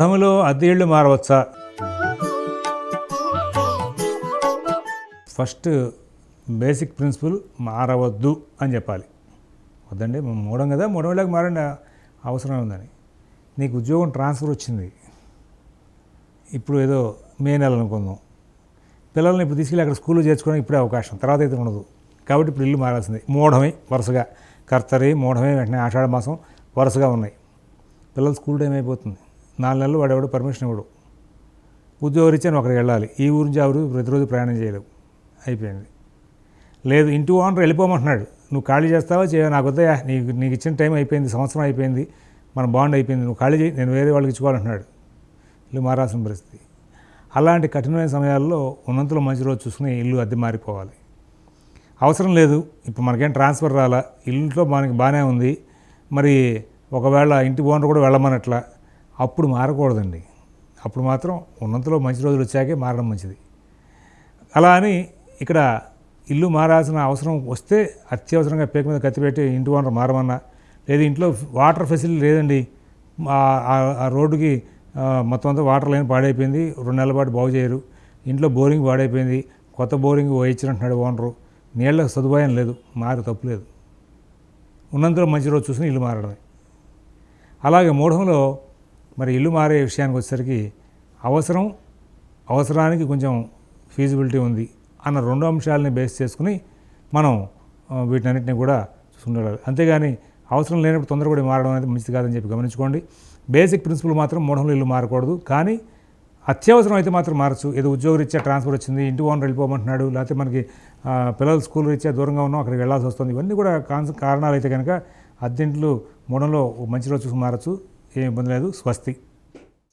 గృహంలో అద్దె ఇళ్ళు మారవచ్చా? ఫస్ట్ బేసిక్ ప్రిన్సిపల్ మారవద్దు అని చెప్పాలి. వద్దండి మూడం కదా మూడం వేళకి మారండి అవసరం ఉందని. నీకు ఉద్యోగం ట్రాన్స్ఫర్ వచ్చింది. ఇప్పుడు ఏదో మే నెల అనుకుందాం. పిల్లల్ని ఇప్పుడు తీసుకెళ్ళి అక్కడ స్కూల్లో చేర్చుకోవడానికి ఇప్పుడే అవకాశం తర్వాత అయితే ఉండదు. కాబట్టి ఇప్పుడు ఇల్లు మారాల్సింది. మూఢమే వరుసగా. కర్తరి మూఢమే వెంటనే ఆషాఢ మాసం వరుసగా ఉన్నాయి. పిల్లల స్కూల్ టైం అయిపోతుంది. నాలుగు నెలలు వాడేవాడు పర్మిషన్ ఇవ్వడు. ఉద్యోగరీత్యా నువ్వు అక్కడికి వెళ్ళాలి. ఈ ఊరి నుంచి ఆ ఊరు ప్రతిరోజు ప్రయాణం చేయలేవు. అయిపోయింది. లేదు ఇంటి ఓనర్ వెళ్ళిపోమంటున్నాడు. నువ్వు ఖాళీ చేస్తావా? చేయ నాకు వద్దయా నీకు నీకు ఇచ్చిన టైం అయిపోయింది సంవత్సరం అయిపోయింది మన బాండ్ అయిపోయింది నువ్వు ఖాళీ చేయి నేను వేరే వాళ్ళకి ఇచ్చుకోవాలంటున్నాడు. ఇల్లు మారాల్సిన పరిస్థితి. అలాంటి కఠినమైన సమయాల్లో ఉన్నంతలో మంచి రోజు చూసుకుని ఇల్లు అద్దె మారిపోవాలి. అవసరం లేదు. ఇప్పుడు మనకేం ట్రాన్స్ఫర్ రాలా? ఇంట్లో మనకి బాగానే ఉంది. మరి ఒకవేళ ఇంటి ఓనర్ కూడా వెళ్ళమన్నట్లా అప్పుడు మారకూడదండి. అప్పుడు మాత్రం ఉన్నంతలో మంచి రోజులు వచ్చాకే మారడం మంచిది. అలా అని ఇక్కడ ఇల్లు మారాల్సిన అవసరం వస్తే అత్యవసరంగా పేక మీద కత్తిపెట్టి ఇంటి ఓనర్ మారమన్నా లేదు ఇంట్లో వాటర్ ఫెసిలిటీ లేదండి. ఆ- రోడ్డుకి మొత్తం అంతా వాటర్ లైన్ పాడైపోయింది. రెండు నెలల పాటు బాగు చేయరు. ఇంట్లో బోరింగ్ పాడైపోయింది. కొత్త బోరింగ్ వేయించినట్టున్నాడు ఓనరు. నీళ్ళ సదుపాయం లేదు. మారు తప్పులేదు ఉన్నంతలో మంచి రోజు చూసిన ఇల్లు మారడమే. అలాగే మూఢంలో మరి ఇల్లు మారే విషయానికి వచ్చేసరికి అవసరం అవసరానికి కొంచెం ఫీజిబిలిటీ ఉంది అన్న రెండు అంశాలని బేస్ చేసుకుని మనం వీటినన్నింటినీ వీటన్నిటిని కూడా చూసుకుండాలి అంతేగాని అవసరం లేనప్పుడు తొందరపడి మారడం అనేది మంచిది కాదని చెప్పి గమనించుకోండి. బేసిక్ ప్రిన్సిపల్ మాత్రం మూఢంలో ఇల్లు మారకూడదు. కానీ అత్యవసరం అయితే మాత్రం మారచ్చు. ఏదో ఉద్యోగరీత్యా ట్రాన్స్ఫర్ వచ్చింది ఇంటి ఓనర్ వెళ్ళిపోమంటున్నాడు లేకపోతే మనకి పిల్లలు స్కూల్ రీత్యా దూరంగా ఉన్నాం అక్కడికి వెళ్ళాల్సి వస్తుంది. ఇవన్నీ కూడా కాన్స్ కారణాలు అయితే కనుక అద్దెంట్లు మూడంలో మంచి రోజు చూసి మారచ్చు. ఏం ఇబ్బంది లేదు. స్వస్తి.